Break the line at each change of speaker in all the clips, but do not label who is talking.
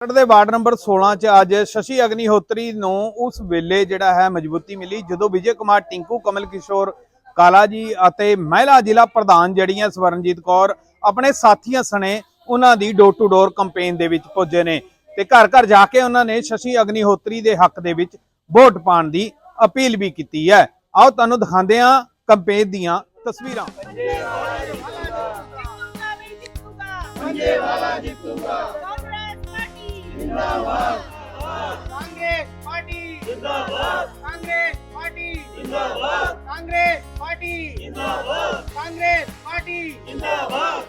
ਖਰੜ ਦੇ ward number 16 ਚ ਅੱਜ ਸ਼ਸ਼ੀ ਅਗਨੀਹੋਤਰੀ ਨੂੰ ਉਸ ਵੇਲੇ ਜਿਹੜਾ ਹੈ ਮਜ਼ਬੂਤੀ ਮਿਲੀ, ਜਦੋਂ ਵਿਜੇ ਕੁਮਾਰ, ਟਿੰਕੂ, ਕਮਲ ਕਿਸ਼ੋਰ, ਕਾਲਾ ਜੀ ਅਤੇ ਮਹਿਲਾ ਜ਼ਿਲ੍ਹਾ ਪ੍ਰਧਾਨ ਜਿਹੜੀਆਂ ਸਵਰਨਜੀਤ ਕੌਰ ਆਪਣੇ ਸਾਥੀਆਂ ਸਣੇ ਉਹਨਾਂ ਦੀ ਡੋਰ ਟੂ ਡੋਰ ਕੈਂਪੇਨ ਦੇ ਵਿੱਚ ਪੁੱਜੇ ਨੇ ਤੇ ਘਰ ਘਰ ਜਾ ਕੇ ਉਹਨਾਂ ਨੇ ਸ਼ਸ਼ੀ ਅਗਨੀਹੋਤਰੀ ਦੇ ਹੱਕ ਦੇ ਵਿੱਚ ਵੋਟ ਪਾਣ ਦੀ ਅਪੀਲ ਵੀ ਕੀਤੀ ਹੈ। ਆਓ ਤੁਹਾਨੂੰ ਦਿਖਾਉਂਦੇ ਆ ਕੈਂਪੇਨ ਦੀਆਂ ਤਸਵੀਰਾਂ।
ਪੰਜੇ ਵਾਲਾ ਜਿੱਤੂਗਾ। ਪੰਜੇ ਵਾਲਾ ਜਿੱਤੂਗਾ। जिंदाबाद कांग्रेस पार्टी जिंदाबाद कांग्रेस पार्टी जिंदाबाद कांग्रेस पार्टी जिंदाबाद कांग्रेस पार्टी जिंदाबाद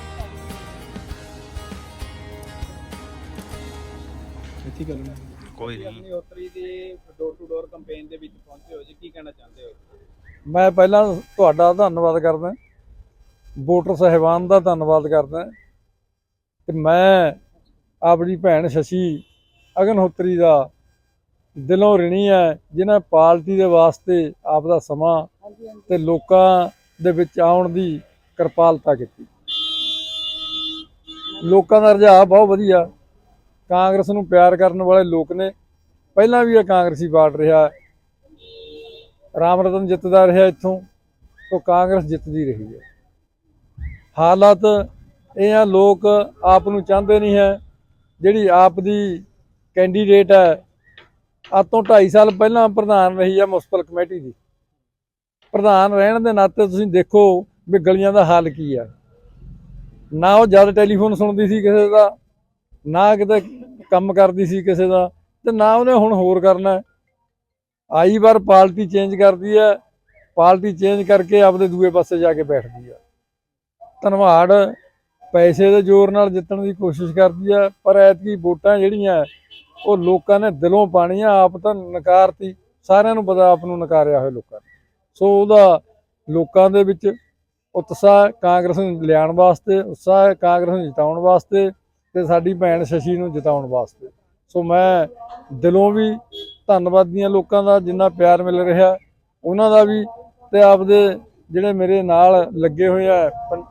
ਕੋਈ ਨਹੀਂ। ਅਗਨੀਹੋਤਰੀ ਦੀ ਡੋਰ ਟੂ ਡੋਰ ਕੰਪੇਨ ਦੇ ਵਿੱਚ ਪਹੁੰਚੇ ਹੋ ਜੀ ਕੀ ਕਹਿਣਾ ਚਾਹੁੰਦੇ ਹੋ?
ਮੈਂ ਪਹਿਲਾਂ ਤੁਹਾਡਾ ਧੰਨਵਾਦ ਕਰਦਾ ਵੋਟਰ ਸਹਿਬਾਨ ਦਾ ਧੰਨਵਾਦ ਕਰਦਾ ਤੇ ਮੈਂ ਆਪਣੀ ਭੈਣ ਸ਼ਸ਼ੀ ਅਗਨਹੋਤਰੀ ਦਾ ਦਿਲੋਂ ਰਿਣੀ ਹੈ ਜਿਨ੍ਹਾਂ ਪਾਰਟੀ ਦੇ ਵਾਸਤੇ ਆਪ ਦਾ ਸਮਾਂ ਤੇ ਲੋਕਾਂ ਦੇ ਵਿੱਚ ਆਉਣ ਦੀ ਕਿਰਪਾਲਤਾ ਕੀਤੀ। ਲੋਕਾਂ ਦਾ ਰੁਝਾਅ ਬਹੁਤ ਵਧੀਆ। ਕਾਂਗਰਸ ਨੂੰ ਪਿਆਰ ਕਰਨ ਵਾਲੇ ਲੋਕ ਨੇ। ਪਹਿਲਾਂ ਵੀ ਇਹ ਕਾਂਗਰਸੀ ਬਾੜ ਰਿਹਾ ਰਾਮ ਰਤਨ ਜਿੱਤਦਾ ਰਿਹਾ ਇੱਥੋਂ, ਤੋਂ ਕਾਂਗਰਸ ਜਿੱਤਦੀ ਰਹੀ ਹੈ। ਹਾਲਾਤ ਇਹ ਆ, ਲੋਕ ਆਪ ਨੂੰ ਚਾਹੁੰਦੇ ਨਹੀਂ ਹੈ। ਜਿਹੜੀ ਆਪ ਦੀ ਕੈਂਡੀਡੇਟ ਹੈ, ਅੱਜ ਤੋਂ 2.5 ਸਾਲ ਪਹਿਲਾਂ ਪ੍ਰਧਾਨ ਰਹੀ ਹੈ ਮੁਸਪਲ ਕਮੇਟੀ ਦੀ। ਪ੍ਰਧਾਨ ਰਹਿਣ ਦੇ ਨਾਤੇ ਤੁਸੀਂ ਦੇਖੋ ਵੀ ਗਲੀਆਂ ਦਾ ਹਾਲ ਕੀ ਹੈ। ਨਾ ਉਹ ਜਦ ਟੈਲੀਫੋਨ ਸੁਣਦੀ ਸੀ ਕਿਸੇ ਦਾ ਨਾ ਕਿਤੇ ਕੰਮ ਕਰਦੀ ਸੀ ਕਿਸੇ ਦਾ ਤੇ ਨਾ ਉਹਨੇ ਹੁਣ ਹੋਰ ਕਰਨਾ ਆਈ ਵਾਰ ਪਾਰਟੀ ਚੇਂਜ ਕਰਦੀ ਹੈ ਪਾਰਟੀ ਚੇਂਜ ਕਰਕੇ ਆਪਦੇ ਦੂਏ ਪਾਸੇ ਜਾ ਕੇ ਬੈਠਦੀ ਆ ਧਨਵਾੜ ਪੈਸੇ ਦੇ ਜ਼ੋਰ ਨਾਲ ਜਿੱਤਣ ਦੀ ਕੋਸ਼ਿਸ਼ ਕਰਦੀ ਹੈ, ਪਰ ਐਤਕੀ ਵੋਟਾਂ ਜਿਹੜੀਆਂ ਉਹ ਲੋਕਾਂ ਨੇ ਦਿਲੋਂ ਪਾਣੀਆਂ ਆਪ ਤਾਂ ਨਕਾਰਤੀ, ਸਾਰਿਆਂ ਨੂੰ ਪਤਾ ਆਪ ਨੂੰ ਨਕਾਰਿਆ ਹੋਇਆ ਲੋਕਾਂ ਨੇ। ਸੋ ਉਹਦਾ ਲੋਕਾਂ ਦੇ ਵਿੱਚ ਉਤਸ਼ਾਹ, ਕਾਂਗਰਸ ਨੂੰ ਲਿਆਉਣ ਵਾਸਤੇ, ਉਤਸ਼ਾਹ ਕਾਂਗਰਸ ਨੂੰ ਜਿਤਾਉਣ ਵਾਸਤੇ ਤੇ ਸਾਡੀ ਭੈਣ ਸ਼ਸ਼ੀ ਨੂੰ ਜਿਤਾਉਣ ਵਾਸਤੇ। ਸੋ ਮੈਂ ਦਿਲੋਂ ਵੀ ਧੰਨਵਾਦੀਆਂ ਲੋਕਾਂ ਦਾ ਜਿੰਨਾ ਪਿਆਰ ਮਿਲ ਰਿਹਾ, ਉਹਨਾਂ ਦਾ ਵੀ ਤੇ ਆਪਦੇ ਜਿਹੜੇ ਮੇਰੇ ਨਾਲ ਲੱਗੇ ਹੋਏ ਆ, ਪੰ-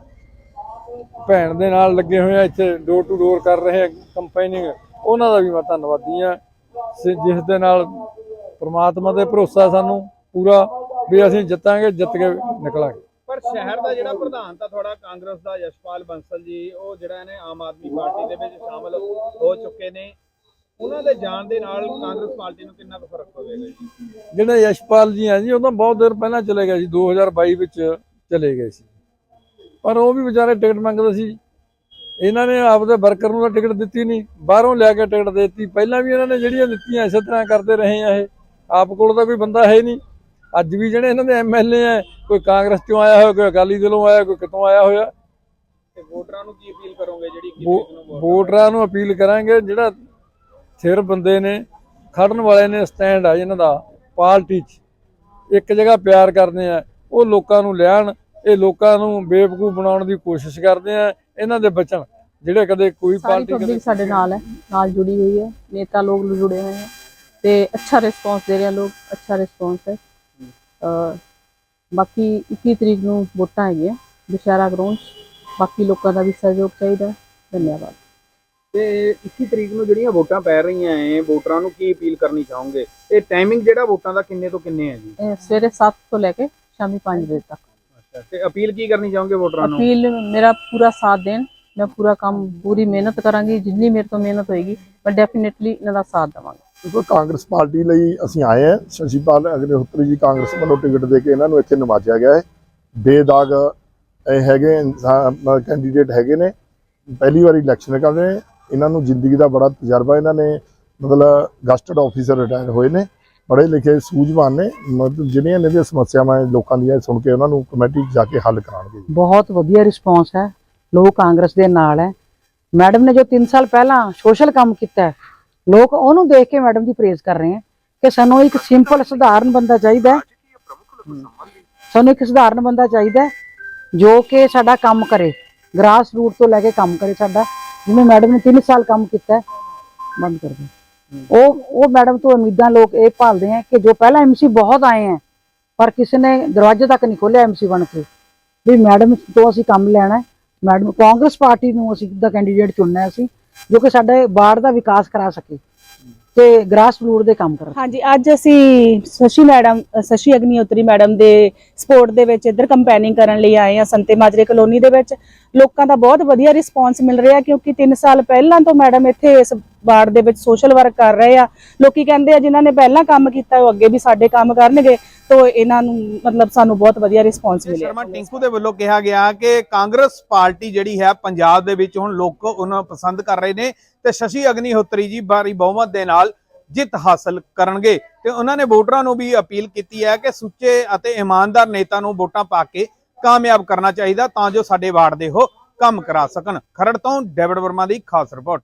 ਭੈਣ ਦੇ ਨਾਲ ਲੱਗੇ ਹੋਏ ਆ, ਇੱਥੇ ਡੋਰ ਟੂ ਡੋਰ ਕਰ ਰਹੇ ਕੰਪੇਨਿੰਗ ਉਹਨਾਂ ਦਾ ਵੀ ਮੈਂ ਧੰਨਵਾਦੀ ਆ ਸ- ਜਿਸ ਦੇ ਨਾਲ ਪ੍ਰਮਾਤਮਾ ਤੇ ਭਰੋਸਾ ਸਾਨੂੰ ਪੂਰਾ ਵੀ ਅਸੀਂ ਜਿੱਤਾਂਗੇ, ਜਿੱਤ ਕੇ ਨਿਕਲਾਂਗੇ।
ਸ਼ਹਿਰ ਦਾ ਜਿਹੜਾ ਪ੍ਰਧਾਨ ਤਾਂ ਤੁਹਾਡਾ ਕਾਂਗਰਸ ਦਾ ਯਸ਼ਪਾਲ ਬੰਸਲ ਜੀ, ਉਹ ਜਿਹੜਾ ਨੇ ਆਮ ਆਦਮੀ ਪਾਰਟੀ ਦੇ ਵਿੱਚ ਸ਼ਾਮਲ ਹੋ ਚੁੱਕੇ ਨੇ। ਉਹਨਾਂ ਦੇ ਜਾਣ ਦੇ ਨਾਲ ਕਾਂਗਰਸ ਪਾਰਟੀ ਨੂੰ ਕਿੰਨਾ ਕੁ ਫ਼ਰਕ ਪਵੇਗਾ ਜੀ?
ਜਿਹੜੇ ਯਸ਼ਪਾਲ ਜੀ ਆ ਜੀ, ਉਹ ਤਾਂ ਬਹੁਤ ਦੇਰ ਪਹਿਲਾਂ ਚਲੇ ਗਏ ਸੀ 2022 ਵਿੱਚ ਚਲੇ ਗਏ ਸੀ। ਪਰ ਉਹ ਵੀ ਵਿਚਾਰੇ ਟਿਕਟ ਮੰਗਦੇ ਸੀ। ਇਹਨਾਂ ਨੇ ਆਪਦੇ ਵਰਕਰ ਨੂੰ ਤਾਂ ਟਿਕਟ ਦਿੱਤੀ ਨਹੀਂ, ਬਾਹਰੋਂ ਲਿਆ ਕੇ ਟਿਕਟ ਦੇ ਦਿੱਤੀ। ਪਹਿਲਾਂ ਵੀ ਇਹਨਾਂ ਨੇ ਜਿਹੜੀਆਂ ਦਿੱਤੀਆਂ, ਇਸੇ ਤਰ੍ਹਾਂ ਕਰਦੇ ਰਹੇ ਆ ਇਹ। ਆਪ ਕੋਲ ਤਾਂ ਕੋਈ ਬੰਦਾ ਹੈ ਨਹੀਂ। ਅੱਜ ਵੀ ਜਿਹੜੇ ਇਹਨਾਂ ਦੇ ਐਮਐਲਏ ਆ ਕੋਈ ਕਾਂਗਰਸ ਤੋਂ ਆਇਆ ਹੋਇਆ ਕੋਈ ਅਕਾਲੀ ਦਲੋਂ ਆਇਆ ਕੋਈ ਕਿਤੋਂ ਆਇਆ ਹੋਇਆ।
ਤੇ ਵੋਟਰਾਂ ਨੂੰ ਕੀ ਅਪੀਲ ਕਰੋਗੇ ਜਿਹੜੀ
ਵੋਟਰਾਂ ਨੂੰ ਅਪੀਲ ਕਰਾਂਗੇ ਜਿਹੜਾ ਸਿਰ ਬੰਦੇ ਨੇ ਖੜਨ ਵਾਲੇ ਨੇ ਸਟੈਂਡ ਆ ਇਹਨਾਂ ਦਾ ਪਾਰਟੀ 'ਚ। ਇੱਕ ਜਗ੍ਹਾ ਪਿਆਰ ਕਰਦੇ ਆ ਉਹ ਲੋਕਾਂ ਨੂੰ ਲਿਆਣ ਇਹ ਲੋਕਾਂ ਨੂੰ ਬੇਵਕੂਫ ਬਣਾਉਣ ਦੀ ਕੋਸ਼ਿਸ਼ ਕਰਦੇ ਆ ਇਹਨਾਂ ਦੇ ਬਚਣ। ਜਿਹੜੇ ਕਦੇ ਕੋਈ ਪਾਰਟੀ ਕਦੇ
ਸਾਡੇ ਨਾਲ ਹੈ ਨਾਲ ਜੁੜੀ ਹੋਈ ਹੈ ਨੇਤਾ ਲੋਕ ਜੁੜੇ ਹੋਏ ਹਨ ਤੇ ਅੱਛਾ ਰਿਸਪੌਂਸ ਦੇ ਰਹੇ ਲੋਕ ਅੱਛਾ ਰਿਸਪੌਂਸ ਹੈ। ਬਾਕੀ 21 ਤਰੀਕ ਨੂੰ ਵੋਟਾਂ ਹੈਗੀਆਂ ਦੁਸ਼ਹਿਰਾ ਗਰਾਊਂਡ ਬਾਕੀ ਲੋਕਾਂ ਦਾ ਵੀ ਸਹਿਯੋਗ ਚਾਹੀਦਾ। ਧੰਨਵਾਦ।
ਤੇ 21 ਤਰੀਕ ਨੂੰ ਜਿਹੜੀਆਂ ਵੋਟਾਂ ਪੈ ਰਹੀਆਂ ਐ ਵੋਟਰਾਂ ਨੂੰ ਕੀ ਅਪੀਲ ਕਰਨੀ ਚਾਹੋਗੇ? ਇਹ ਟਾਈਮਿੰਗ ਜਿਹੜਾ ਵੋਟਾਂ ਦਾ ਕਿੰਨੇ ਤੋਂ ਕਿੰਨੇ ਹੈ ਜੀ?
ਇਹ ਸਵੇਰੇ 7 ਤੋਂ ਲੈ ਕੇ ਸ਼ਾਮੀ 5 ਵਜੇ ਤੱਕ।
ਅੱਛਾ ਤੇ ਅਪੀਲ ਕੀ ਕਰਨੀ ਚਾਹੋਗੇ ਵੋਟਰਾਂ ਨੂੰ?
ਅਪੀਲ ਮੇਰਾ ਪੂਰਾ ਸਾਥ ਦੇਣ। ਮੈਂ ਪੂਰਾ ਕੰਮ ਪੂਰੀ ਮਿਹਨਤ ਕਰਾਂਗੀ। ਜਿੰਨੀ ਮੇਰੇ ਤੋਂ ਮਿਹਨਤ ਹੋਏਗੀ ਮੈਂ ਡੈਫੀਨਿਟਲੀ ਇਹਨਾਂ ਦਾ ਸਾਥ ਦੇਵਾਂਗੀ।
ਦੇਖੋ, ਕਾਂਗਰਸ ਪਾਰਟੀ ਲਈ ਅਸੀਂ ਆਏ ਹਾਂ। ਸ਼ਸ਼ੀਪਾਲ ਅਗਨੀਹੋਤਰੀ ਜੀ ਕਾਂਗਰਸ ਵੱਲੋਂ ਟਿਕਟ ਦੇ ਕੇ ਇਹਨਾਂ ਨੂੰ ਇੱਥੇ ਨਵਾਜਿਆ ਗਿਆ ਹੈ। ਬੇਦਾਗ ਇਹ ਹੈਗੇ ਕੈਂਡੀਡੇਟ ਹੈਗੇ ਨੇ। ਪਹਿਲੀ ਵਾਰੀ ਇਲੈਕਸ਼ਨ ਕਰ ਰਹੇ ਨੇ। ਇਹਨਾਂ ਨੂੰ ਜ਼ਿੰਦਗੀ ਦਾ ਬੜਾ ਤਜਰਬਾ ਇਹਨਾਂ ਨੇ, ਮਤਲਬ, ਗਸਟਡ ਆਫੀਸਰ ਰਿਟਾਇਰ ਹੋਏ ਨੇ। ਪੜ੍ਹੇ ਲਿਖੇ ਸੂਝਵਾਨ ਨੇ। ਮਤਲਬ, ਜਿਹੜੀਆਂ ਇਹਨਾਂ ਦੀਆਂ ਸਮੱਸਿਆਵਾਂ ਲੋਕਾਂ ਦੀਆਂ ਸੁਣ ਕੇ ਉਹਨਾਂ ਨੂੰ ਕਮੇਟੀ 'ਚ ਜਾ ਕੇ ਹੱਲ ਕਰਾਉਣਗੇ।
ਬਹੁਤ ਵਧੀਆ ਰਿਸਪੌਂਸ ਹੈ। ਲੋਕ ਕਾਂਗਰਸ ਦੇ ਨਾਲ ਹੈ। ਮੈਡਮ ਨੇ ਜੋ 3 ਸਾਲ ਪਹਿਲਾਂ ਸੋਸ਼ਲ ਕੰਮ ਕੀਤਾ ਹੈ ਲੋਕ ਉਹਨੂੰ ਦੇਖ ਕੇ ਮੈਡਮ ਦੀ ਪ੍ਰੇਜ਼ ਕਰ ਰਹੇ ਹੈ ਕਿ ਸਾਨੂੰ ਇੱਕ ਸਿੰਪਲ ਸਧਾਰਨ ਬੰਦਾ ਚਾਹੀਦਾ ਸਾਨੂੰ ਇੱਕ ਸਧਾਰਨ ਬੰਦਾ ਚਾਹੀਦਾ ਜੋ ਕਿ ਸਾਡਾ ਕੰਮ ਕਰੇ ਗ੍ਰਾਸ ਰੂਟ ਤੋਂ ਲੈ ਕੇ ਕੰਮ ਕਰੇ ਸਾਡਾ। ਜਿਵੇਂ ਮੈਡਮ ਨੇ 3 ਸਾਲ ਕੰਮ ਕੀਤਾ ਬੰਦ ਕਰ ਦੇ ਉਹ ਉਹ ਮੈਡਮ ਤੋਂ ਉਮੀਦਾਂ ਲੋਕ ਇਹ ਭਾਲਦੇ ਹੈ ਕਿ ਜੋ ਪਹਿਲਾਂ ਐਮਸੀ ਬਹੁਤ ਆਏ ਹੈ ਪਰ ਕਿਸੇ ਨੇ ਦਰਵਾਜ਼ੇ ਤੱਕ ਨਹੀਂ ਖੋਲ੍ਹਿਆ ਐਮਸੀ ਬਣ ਕੇ। ਵੀ ਮੈਡਮ ਤੋਂ ਅਸੀਂ ਕੰਮ ਲੈਣਾ ਮੈਡਮ, ਕਾਂਗਰਸ ਪਾਰਟੀ ਨੂੰ ਅਸੀਂ ਦਾ ਕੈਂਡੀਡੇਟ ਚੁਣਨਾ ਅਸੀਂ? ਜੋ ਕਿ ਸਾਡੇ ਵਾਰਡ ਦਾ ਵਿਕਾਸ ਕਰਾ ਸਕੇ ਤੇ ਗ੍ਰਾਸ ਰੂਟ ਦੇ ਕੰਮ ਕਰਾ
ਹਾਂਜੀ ਅੱਜ ਅਸੀਂ ਸ਼ਸ਼ੀ ਮੈਡਮ ਅ, ਸ਼ਸ਼ੀ ਅਗਨੀਹੋਤਰੀ ਮੈਡਮ ਦੇ ਸਪੋਰਟ ਦੇ ਵਿੱਚ ਇੱਧਰ ਕੰਪੇਨਿੰਗ ਕਰਨ ਲਈ ਆਏ ਆ ਸੰਤੇ ਮਾਜਰੇ ਕਲੋਨੀ ਦੇ ਵਿੱਚ। ਲੋਕਾਂ ਦਾ ਬਹੁਤ ਵਧੀਆ ਰਿਸਪੌਂਸ ਮਿਲ ਰਿਹਾ ਕਿਉਂਕਿ 3 ਸਾਲ ਪਹਿਲਾਂ ਤੋਂ ਮੈਡਮ ਇੱਥੇ ਇਸ ਵਾਰਡ ਦੇ ਵਿੱਚ ਸੋਸ਼ਲ ਵਰਕ ਕਰ ਰਹੇ ਆ। ਲੋਕੀ ਕਹਿੰਦੇ ਆ ਜਿਨ੍ਹਾਂ ਨੇ ਪਹਿਲਾਂ ਕੰਮ ਕੀਤਾ ਉਹ ਅੱਗੇ ਵੀ ਸਾਡੇ ਕੰਮ ਕਰਨਗੇ ਤੋਂ ਇਹਨਾਂ ਨੂੰ ਮਤਲਬ ਸਾਨੂੰ ਬਹੁਤ ਵਧੀਆ ਰਿਸਪੌਂਸ ਮਿਲਿਆ।
ਸ਼ਰਮਾ ਟਿੰਕੂ ਦੇ ਵੱਲੋਂ ਕਿਹਾ ਗਿਆ ਕਿ ਕਾਂਗਰਸ ਪਾਰਟੀ ਜਿਹੜੀ ਹੈ ਪੰਜਾਬ ਦੇ ਵਿੱਚ ਹੁਣ ਲੋਕ ਉਹਨਾਂ ਪਸੰਦ ਕਰ ਰਹੇ ਨੇ ਤੇ ਸ਼ਸ਼ੀ ਅਗਨੀਹੋਤਰੀ ਜੀ ਬਾਰੀ ਬਹੁਮਤ ਦੇ ਨਾਲ ਜਿੱਤ ਹਾਸਲ ਕਰਨਗੇ। ਤੇ ਉਹਨਾਂ ਨੇ ਵੋਟਰਾਂ ਨੂੰ ਵੀ ਅਪੀਲ ਕੀਤੀ ਹੈ ਕਿ ਸੁੱਚੇ ਅਤੇ ਇਮਾਨਦਾਰ ਨੇਤਾ ਨੂੰ ਵੋਟਾਂ ਪਾ ਕੇ ਕਾਮਯਾਬ ਕਰਨਾ ਚਾਹੀਦਾ ਤਾਂ ਜੋ ਸਾਡੇ ਵਾਰਡ ਦੇ ਉਹ ਕੰਮ ਕਰਾ ਸਕਣ। ਖਰੜ ਤੋਂ ਡੇਵਿਡ ਵਰਮਾ ਦੀ ਖਾਸ ਰਿਪੋਰਟ।